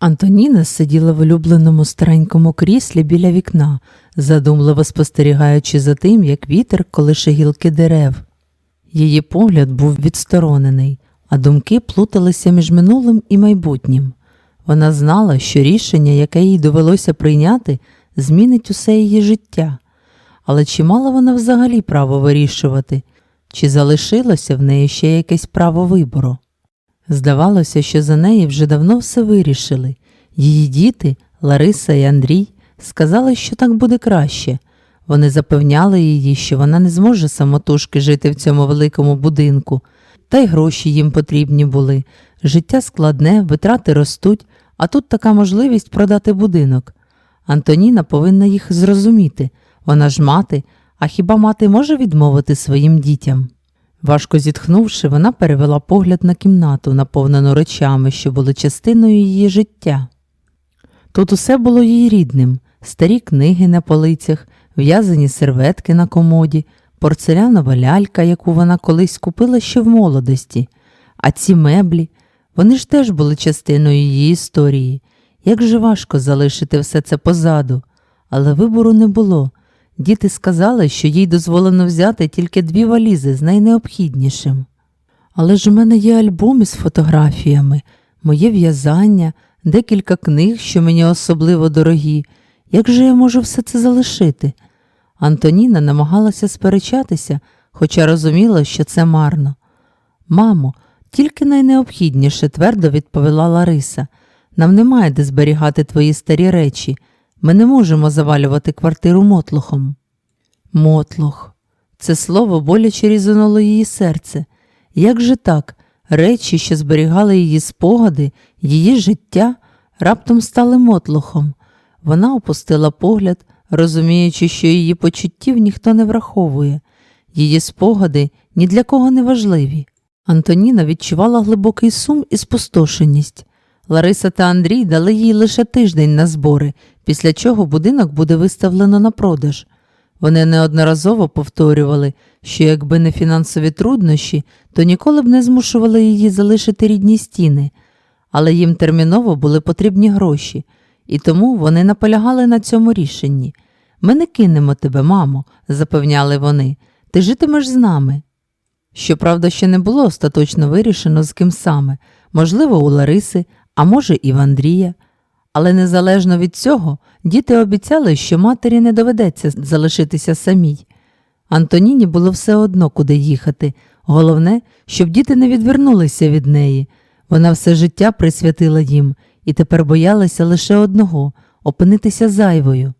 Антоніна сиділа в улюбленому старенькому кріслі біля вікна, задумливо спостерігаючи за тим, як вітер колише гілки дерев. Її погляд був відсторонений, а думки плуталися між минулим і майбутнім. Вона знала, що рішення, яке їй довелося прийняти, змінить усе її життя. Але чи мала вона взагалі право вирішувати, чи залишилося в неї ще якесь право вибору? Здавалося, що за неї вже давно все вирішили. Її діти, Лариса і Андрій, сказали, що так буде краще. Вони запевняли її, що вона не зможе самотужки жити в цьому великому будинку, та й гроші їм потрібні були. Життя складне, витрати ростуть, а тут така можливість продати будинок. Антоніна повинна їх зрозуміти. Вона ж мати, а хіба мати може відмовити своїм дітям? Важко зітхнувши, вона перевела погляд на кімнату, наповнену речами, що були частиною її життя. Тут усе було їй рідним: старі книги на полицях, в'язані серветки на комоді, порцелянова лялька, яку вона колись купила ще в молодості, а ці меблі, вони ж теж були частиною її історії. Як же важко залишити все це позаду, але вибору не було. Діти сказали, що їй дозволено взяти тільки дві валізи з найнеобхіднішим. Але ж у мене є альбом із фотографіями, моє в'язання, декілька книг, що мені особливо дорогі. Як же я можу все це залишити? Антоніна намагалася сперечатися, хоча розуміла, що це марно. Мамо, тільки найнеобхідніше, твердо відповіла Лариса. Нам немає де зберігати твої старі речі. Ми не можемо завалювати квартиру мотлохом. Мотлох. Це слово боляче різануло її серце. Як же так, речі, що зберігали її спогади, її життя, раптом стали мотлохом. Вона опустила погляд, розуміючи, що її почуттів ніхто не враховує, її спогади ні для кого не важливі. Антоніна відчувала глибокий сум і спустошеність. Лариса та Андрій дали їй лише тиждень на збори, після чого будинок буде виставлено на продаж. Вони неодноразово повторювали, що якби не фінансові труднощі, то ніколи б не змушували її залишити рідні стіни, але їм терміново були потрібні гроші, і тому вони наполягали на цьому рішенні. Ми не кинемо тебе, мамо, запевняли вони, ти житимеш з нами. Щоправда, ще не було остаточно вирішено, з ким саме, можливо, у Лариси, а може, і в Андрія. Але незалежно від цього, діти обіцяли, що матері не доведеться залишитися самій. Антоніні було все одно, куди їхати. Головне, щоб діти не відвернулися від неї. Вона все життя присвятила їм і тепер боялася лише одного опинитися зайвою.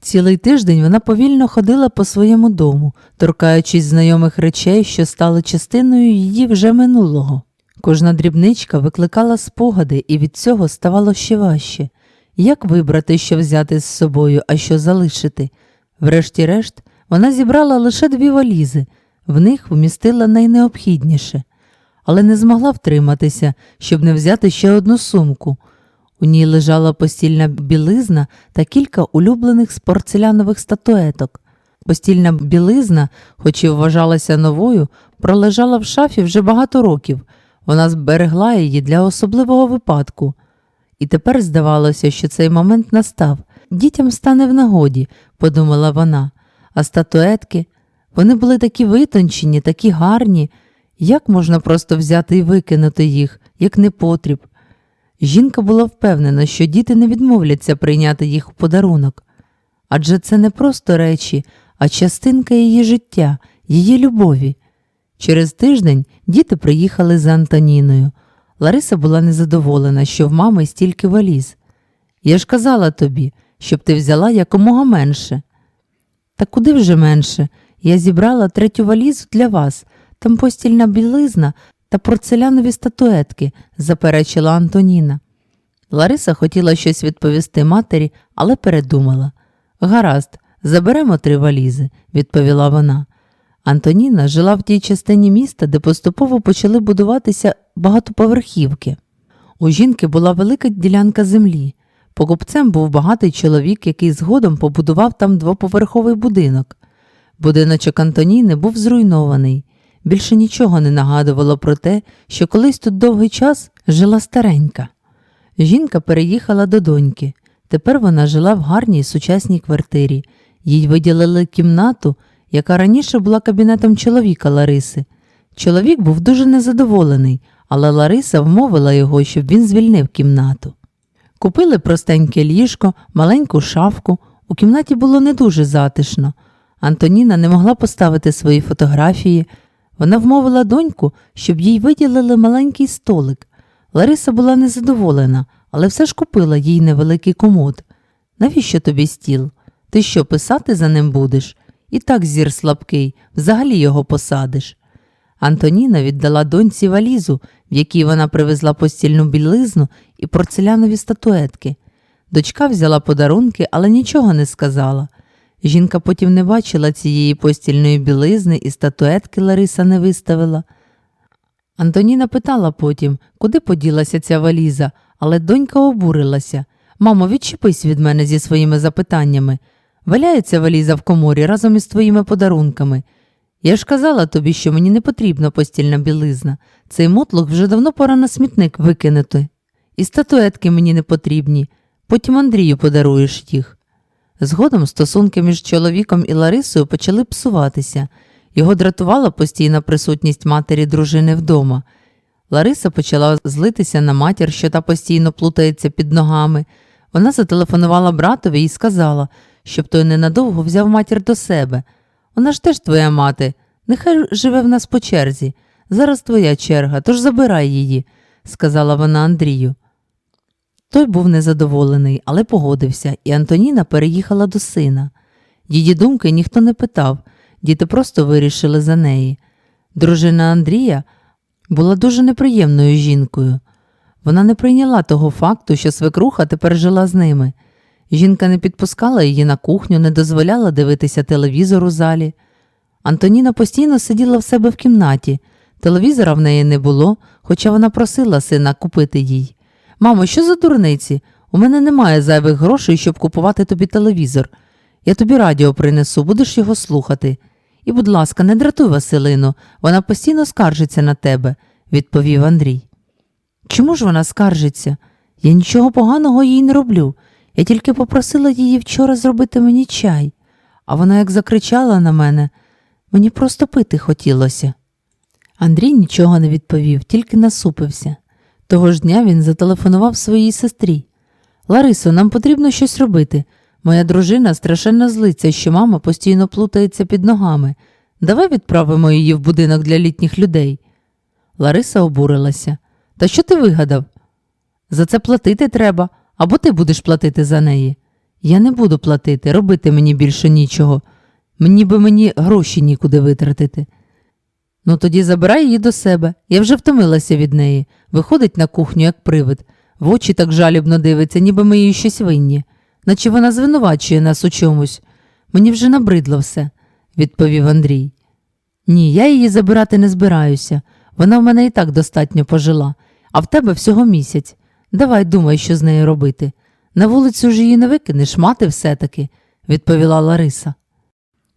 Цілий тиждень вона повільно ходила по своєму дому, торкаючись знайомих речей, що стали частиною її вже минулого. Кожна дрібничка викликала спогади, і від цього ставало ще важче. Як вибрати, що взяти з собою, а що залишити? Врешті-решт, вона зібрала лише дві валізи, в них вмістила найнеобхідніше, але не змогла втриматися, щоб не взяти ще одну сумку. У ній лежала постільна білизна та кілька улюблених з порцелянових статуеток. Постільна білизна, хоч і вважалася новою, пролежала в шафі вже багато років. Вона зберегла її для особливого випадку. І тепер здавалося, що цей момент настав. Дітям стане в нагоді, подумала вона, а статуетки вони були такі витончені, такі гарні. Як можна просто взяти і викинути їх, як непотріб? Жінка була впевнена, що діти не відмовляться прийняти їх в подарунок. Адже це не просто речі, а частинка її життя, її любові. Через тиждень діти приїхали за Антоніною. Лариса була незадоволена, що в мами стільки валіз. Я ж казала тобі, щоб ти взяла якомога менше. Та куди вже менше? Я зібрала третю валізу для вас, там постільна білизна та порцелянові статуетки, заперечила Антоніна. Лариса хотіла щось відповісти матері, але передумала. Гаразд, заберемо три валізи, відповіла вона. Антоніна жила в тій частині міста, де поступово почали будуватися багатоповерхівки. У жінки була велика ділянка землі. Покупцем був багатий чоловік, який згодом побудував там двоповерховий будинок. Будиночок Антоніни був зруйнований. Більше нічого не нагадувало про те, що колись тут довгий час жила старенька. Жінка переїхала до доньки. Тепер вона жила в гарній сучасній квартирі. Їй виділили кімнату, яка раніше була кабінетом чоловіка Лариси. Чоловік був дуже незадоволений, але Лариса вмовила його, щоб він звільнив кімнату. Купили простеньке ліжко, маленьку шафку. У кімнаті було не дуже затишно. Антоніна не могла поставити свої фотографії. Вона вмовила доньку, щоб їй виділили маленький столик. Лариса була незадоволена, але все ж купила їй невеликий комод. Навіщо тобі стіл? Ти що, писати за ним будеш? І так зір слабкий, взагалі його посадиш. Антоніна віддала доньці валізу, в якій вона привезла постільну білизну і порцелянові статуетки. Дочка взяла подарунки, але нічого не сказала. Жінка потім не бачила цієї постільної білизни і статуетки Лариса не виставила. Антоніна питала потім, куди поділася ця валіза, але донька обурилася. Мамо, відчепись від мене зі своїми запитаннями. Валяється валіза в коморі разом із твоїми подарунками. Я ж казала тобі, що мені не потрібна постільна білизна. Цей мотлох вже давно пора на смітник викинути. І статуетки мені не потрібні. Потім Андрію подаруєш їх. Згодом стосунки між чоловіком і Ларисою почали псуватися. Його дратувала постійна присутність матері дружини вдома. Лариса почала злитися на матір, що та постійно плутається під ногами. Вона зателефонувала братові і сказала, щоб той ненадовго взяв матір до себе. Вона ж теж твоя мати, нехай живе в нас по черзі. Зараз твоя черга, тож забирай її, сказала вона Андрію. Той був незадоволений, але погодився, і Антоніна переїхала до сина. Її думки ніхто не питав, діти просто вирішили за неї. Дружина Андрія була дуже неприємною жінкою. Вона не прийняла того факту, що свекруха тепер жила з ними. Жінка не підпускала її на кухню, не дозволяла дивитися телевізор у залі. Антоніна постійно сиділа в себе в кімнаті. Телевізора в неї не було, хоча вона просила сина купити їй. Мамо, що за дурниці? У мене немає зайвих грошей, щоб купувати тобі телевізор. Я тобі радіо принесу, будеш його слухати. І, будь ласка, не дратуй Василину, вона постійно скаржиться на тебе, відповів Андрій. Чому ж вона скаржиться? Я нічого поганого їй не роблю. Я тільки попросила її вчора зробити мені чай, а вона як закричала на мене, мені просто пити хотілося. Андрій нічого не відповів, тільки насупився. Того ж дня він зателефонував своїй сестрі. Ларисо, нам потрібно щось робити. Моя дружина страшенно злиться, що мама постійно плутається під ногами. Давай відправимо її в будинок для літніх людей. Лариса обурилася. Та що ти вигадав? За це платити треба, або ти будеш платити за неї. Я не буду платити, робити мені більше нічого. Мені би мені гроші нікуди витратити. Ну тоді забирай її до себе. Я вже втомилася від неї. Виходить на кухню, як привид, в очі так жалібно дивиться, ніби ми їй щось винні, наче вона звинувачує нас у чомусь. Мені вже набридло все, відповів Андрій. Ні, я її забирати не збираюся. Вона в мене і так достатньо пожила, а в тебе всього місяць. Давай думай, що з нею робити. На вулицю ж її не викинеш, мати все-таки, відповіла Лариса.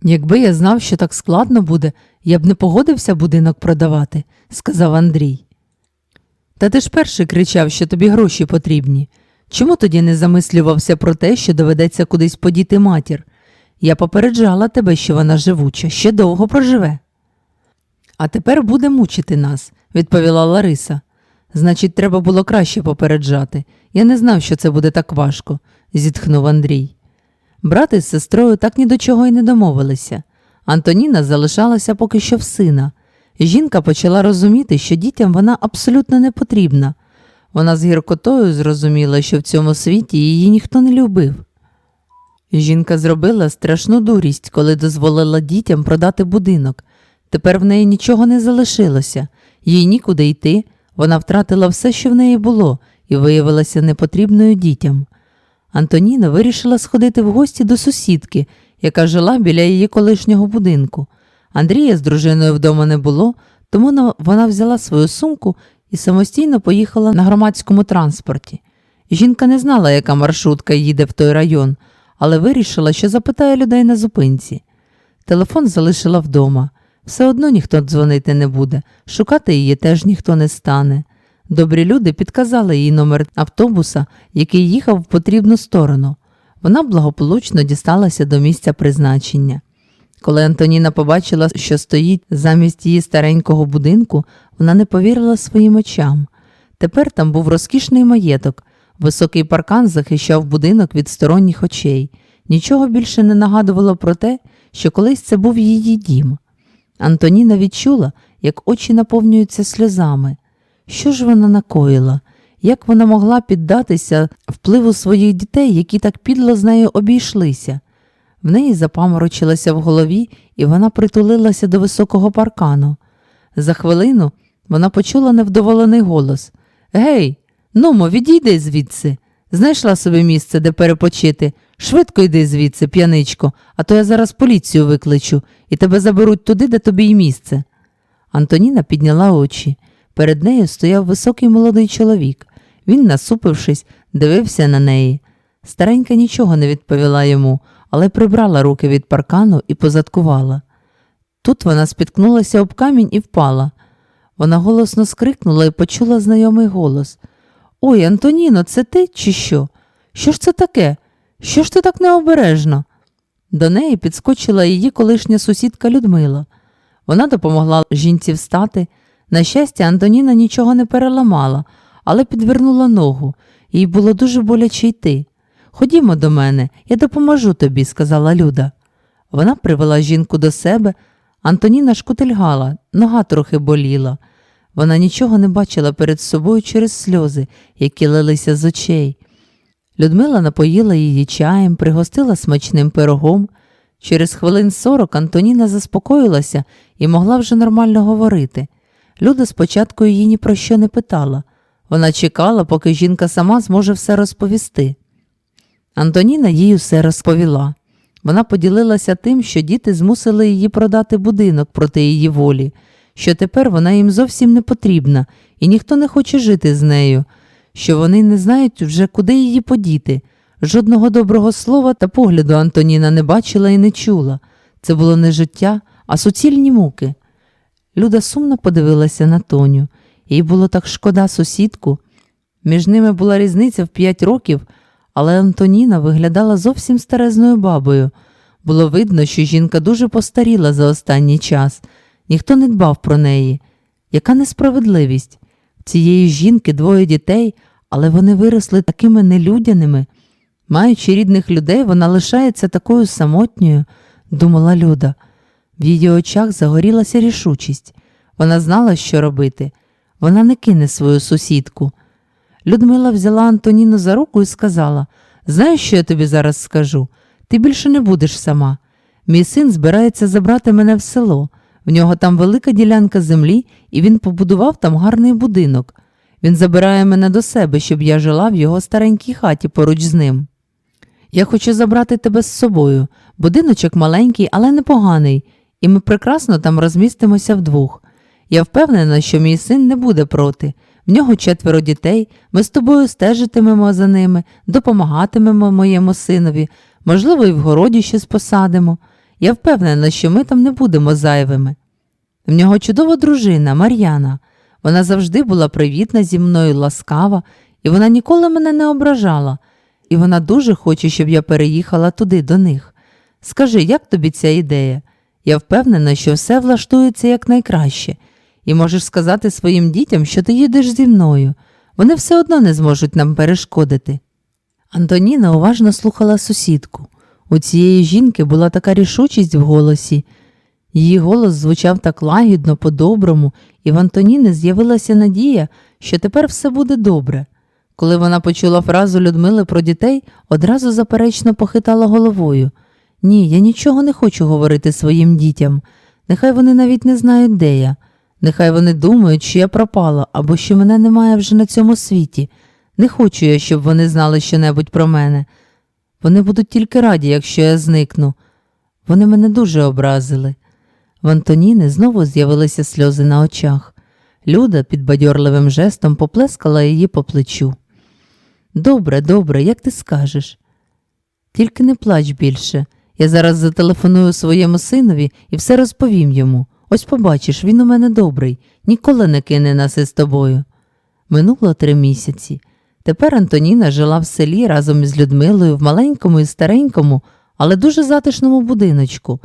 Якби я знав, що так складно буде, я б не погодився будинок продавати, сказав Андрій. Та ти ж перший кричав, що тобі гроші потрібні. Чому тоді не замислювався про те, що доведеться кудись подіти матір? Я попереджала тебе, що вона живуча, ще довго проживе. А тепер буде мучити нас, відповіла Лариса. Значить, треба було краще попереджати. Я не знав, що це буде так важко, зітхнув Андрій. Брат із сестрою так ні до чого й не домовилися. Антоніна залишалася поки що в сина. Жінка почала розуміти, що дітям вона абсолютно не потрібна. Вона з гіркотою зрозуміла, що в цьому світі її ніхто не любив. Жінка зробила страшну дурість, коли дозволила дітям продати будинок. Тепер в неї нічого не залишилося, їй нікуди йти, вона втратила все, що в неї було, і виявилася непотрібною дітям. Антоніна вирішила сходити в гості до сусідки, яка жила біля її колишнього будинку. Андрія з дружиною вдома не було, тому вона взяла свою сумку і самостійно поїхала на громадському транспорті. Жінка не знала, яка маршрутка їде в той район, але вирішила, що запитає людей на зупинці. Телефон залишила вдома. Все одно ніхто дзвонити не буде, шукати її теж ніхто не стане. Добрі люди підказали їй номер автобуса, який їхав в потрібну сторону. Вона благополучно дісталася до місця призначення. Коли Антоніна побачила, що стоїть замість її старенького будинку, вона не повірила своїм очам. Тепер там був розкішний маєток, високий паркан захищав будинок від сторонніх очей. Нічого більше не нагадувало про те, що колись це був її дім. Антоніна відчула, як очі наповнюються сльозами. Що ж вона накоїла? Як вона могла піддатися впливу своїх дітей, які так підло з нею обійшлися? В неї запаморочилося в голові, і вона притулилася до високого паркану. За хвилину вона почула невдоволений голос Гей, нумо, відійди звідси. Знайшла собі місце, де перепочити. Швидко йди звідси, п'яничко, а то я зараз поліцію викличу і тебе заберуть туди, де тобі й місце. Антоніна підняла очі. Перед нею стояв високий молодий чоловік. Він, насупившись, дивився на неї. Старенька нічого не відповіла йому, але прибрала руки від паркану і позадкувала. Тут вона спіткнулася об камінь і впала. Вона голосно скрикнула і почула знайомий голос. Ой, Антоніно, це ти чи що? Що ж це таке? Що ж ти так необережно? До неї підскочила її колишня сусідка Людмила. Вона допомогла жінці встати. На щастя, Антоніна нічого не переламала, але підвернула ногу, їй було дуже боляче йти. Ходімо до мене, я допоможу тобі, сказала Люда. Вона привела жінку до себе. Антоніна шкутильгала, нога трохи боліла. Вона нічого не бачила перед собою через сльози, які лилися з очей. Людмила напоїла її чаєм, пригостила смачним пирогом. Через хвилин сорок Антоніна заспокоїлася і могла вже нормально говорити. Люда спочатку її ні про що не питала. Вона чекала, поки жінка сама зможе все розповісти. Антоніна їй усе розповіла. Вона поділилася тим, що діти змусили її продати будинок проти її волі, що тепер вона їм зовсім не потрібна, і ніхто не хоче жити з нею, що вони не знають вже, куди її подіти. Жодного доброго слова та погляду Антоніна не бачила і не чула. Це було не життя, а суцільні муки. Люда сумно подивилася на Тоню. Їй було так шкода сусідку. Між ними була різниця в п'ять років, але Антоніна виглядала зовсім старезною бабою. Було видно, що жінка дуже постаріла за останній час, ніхто не дбав про неї. Яка несправедливість? Цієї жінки двоє дітей, але вони виросли такими нелюдяними. Маючи рідних людей, вона лишається такою самотньою, думала Люда. В її очах загорілася рішучість. Вона знала, що робити. Вона не кине свою сусідку. Людмила взяла Антоніну за руку і сказала: Знаєш, що я тобі зараз скажу? Ти більше не будеш сама. Мій син збирається забрати мене в село. В нього там велика ділянка землі, і він побудував там гарний будинок. Він забирає мене до себе, щоб я жила в його старенькій хаті поруч з ним. Я хочу забрати тебе з собою. Будиночок маленький, але непоганий, і ми прекрасно там розмістимося вдвох. Я впевнена, що мій син не буде проти. В нього четверо дітей, ми з тобою стежитимемо за ними, допомагатимемо моєму синові, можливо, і в городі щось посадимо. Я впевнена, що ми там не будемо зайвими. В нього чудова дружина Мар'яна. Вона завжди була привітна зі мною, ласкава, і вона ніколи мене не ображала, і вона дуже хоче, щоб я переїхала туди до них. Скажи, як тобі ця ідея? Я впевнена, що все влаштується якнайкраще, і можеш сказати своїм дітям, що ти їдеш зі мною. Вони все одно не зможуть нам перешкодити. Антоніна уважно слухала сусідку. У цієї жінки була така рішучість в голосі. Її голос звучав так лагідно, по-доброму, і в Антоніни з'явилася надія, що тепер все буде добре. Коли вона почула фразу Людмили про дітей, одразу заперечно похитала головою. Ні, я нічого не хочу говорити своїм дітям. Нехай вони навіть не знають, де я. Нехай вони думають, що я пропала або що мене немає вже на цьому світі. Не хочу я, щоб вони знали щонебудь про мене. Вони будуть тільки раді, якщо я зникну. Вони мене дуже образили. В Антоніни знову з'явилися сльози на очах. Люда підбадьорливим жестом поплескала її по плечу. Добре, добре, як ти скажеш. Тільки не плач більше. Я зараз зателефоную своєму синові і все розповім йому. Ось побачиш, він у мене добрий, ніколи не кине нас із тобою. Минуло три місяці. Тепер Антоніна жила в селі разом із Людмилою в маленькому і старенькому, але дуже затишному будиночку.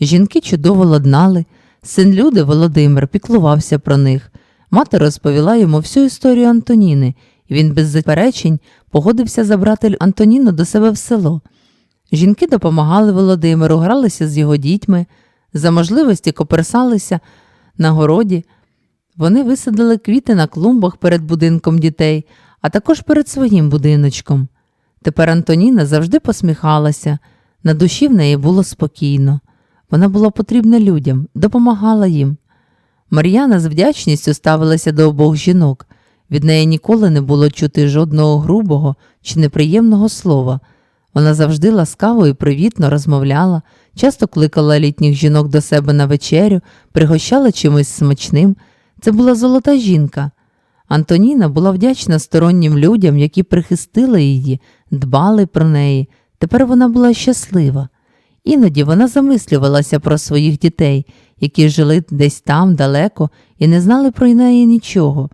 Жінки чудово ладнали, син Люди Володимир піклувався про них. Мати розповіла йому всю історію Антоніни, і він без заперечень погодився забрати Антоніну до себе в село. Жінки допомагали Володимиру, гралися з його дітьми, за можливості коперсалися на городі. Вони висадили квіти на клумбах перед будинком дітей, а також перед своїм будиночком. Тепер Антоніна завжди посміхалася, на душі в неї було спокійно. Вона була потрібна людям, допомагала їм. Мар'яна з вдячністю ставилася до обох жінок. Від неї ніколи не було чути жодного грубого чи неприємного слова. Вона завжди ласкаво і привітно розмовляла, часто кликала літніх жінок до себе на вечерю, пригощала чимось смачним. Це була золота жінка. Антоніна була вдячна стороннім людям, які прихистили її, дбали про неї. Тепер вона була щаслива. Іноді вона замислювалася про своїх дітей, які жили десь там далеко і не знали про неї нічого.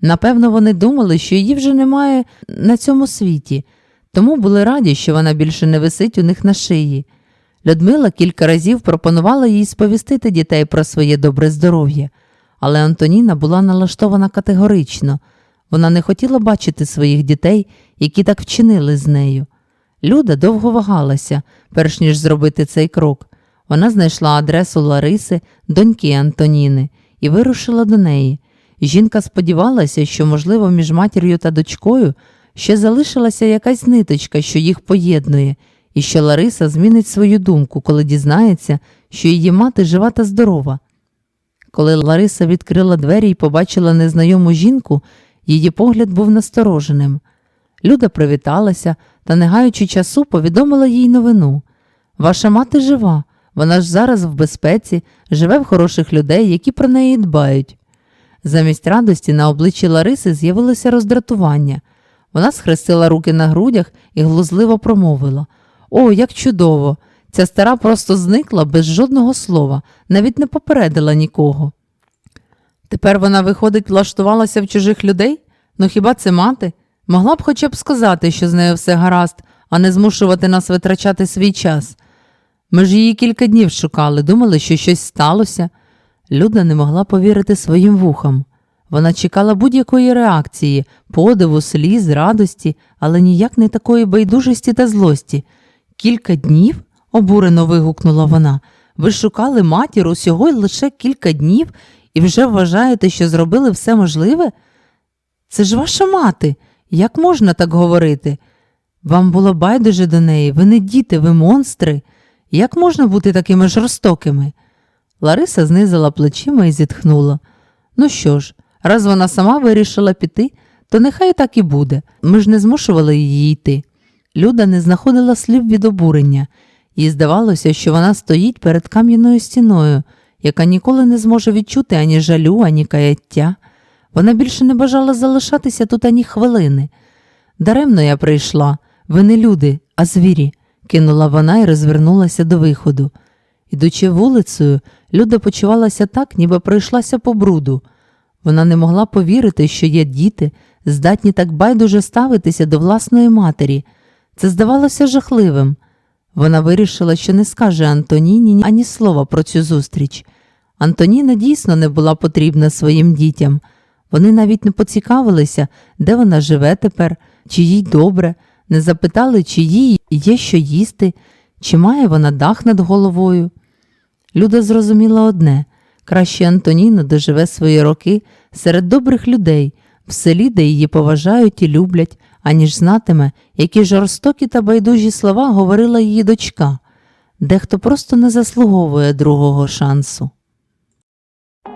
Напевно, вони думали, що її вже немає на цьому світі, тому були раді, що вона більше не висить у них на шиї. Людмила кілька разів пропонувала їй сповістити дітей про своє добре здоров'я, але Антоніна була налаштована категорично. Вона не хотіла бачити своїх дітей, які так вчинили з нею. Люда довго вагалася, перш ніж зробити цей крок. Вона знайшла адресу Лариси, доньки Антоніни, і вирушила до неї. Жінка сподівалася, що, можливо, між матір'ю та дочкою ще залишилася якась ниточка, що їх поєднує, і що Лариса змінить свою думку, коли дізнається, що її мати жива та здорова. Коли Лариса відкрила двері і побачила незнайому жінку, її погляд був настороженим. Люда привіталася та, не гаючи часу, повідомила їй новину. Ваша мати жива, вона ж зараз в безпеці, живе в хороших людей, які про неї дбають. Замість радості на обличчі Лариси з'явилося роздратування. Вона схрестила руки на грудях і глузливо промовила О, як чудово! Ця стара просто зникла без жодного слова, навіть не попередила нікого. Тепер вона, виходить, влаштувалася в чужих людей? Ну хіба це мати? Могла б хоча б сказати, що з нею все гаразд, а не змушувати нас витрачати свій час. Ми ж її кілька днів шукали, думали, що щось сталося. Люда не могла повірити своїм вухам. Вона чекала будь-якої реакції, подиву, сліз, радості, але ніяк не такої байдужості та злості. Кілька днів? обурено вигукнула вона. Ви шукали матір усього лише кілька днів і вже вважаєте, що зробили все можливе? Це ж ваша мати. Як можна так говорити? Вам було байдуже до неї, ви не діти, ви монстри. Як можна бути такими жорстокими? Лариса знизила плечима і зітхнула. Ну що ж, раз вона сама вирішила піти, то нехай так і буде. Ми ж не змушували її йти. Люда не знаходила слів від обурення, їй здавалося, що вона стоїть перед кам'яною стіною, яка ніколи не зможе відчути ані жалю, ані каяття. Вона більше не бажала залишатися тут ані хвилини. Даремно я прийшла, ви не люди, а звірі, кинула вона і розвернулася до виходу. Ідучи вулицею, Люда почувалася так, ніби пройшлася по бруду. Вона не могла повірити, що є діти, здатні так байдуже ставитися до власної матері. Це здавалося жахливим. Вона вирішила, що не скаже Антоніні ані слова про цю зустріч. Антоніна дійсно не була потрібна своїм дітям. Вони навіть не поцікавилися, де вона живе тепер, чи їй добре, не запитали, чи їй є що їсти, чи має вона дах над головою. Люда зрозуміла одне краще Антоніна доживе свої роки серед добрих людей, в селі, де її поважають і люблять, аніж знатиме, які жорстокі та байдужі слова говорила її дочка. Дехто просто не заслуговує другого шансу.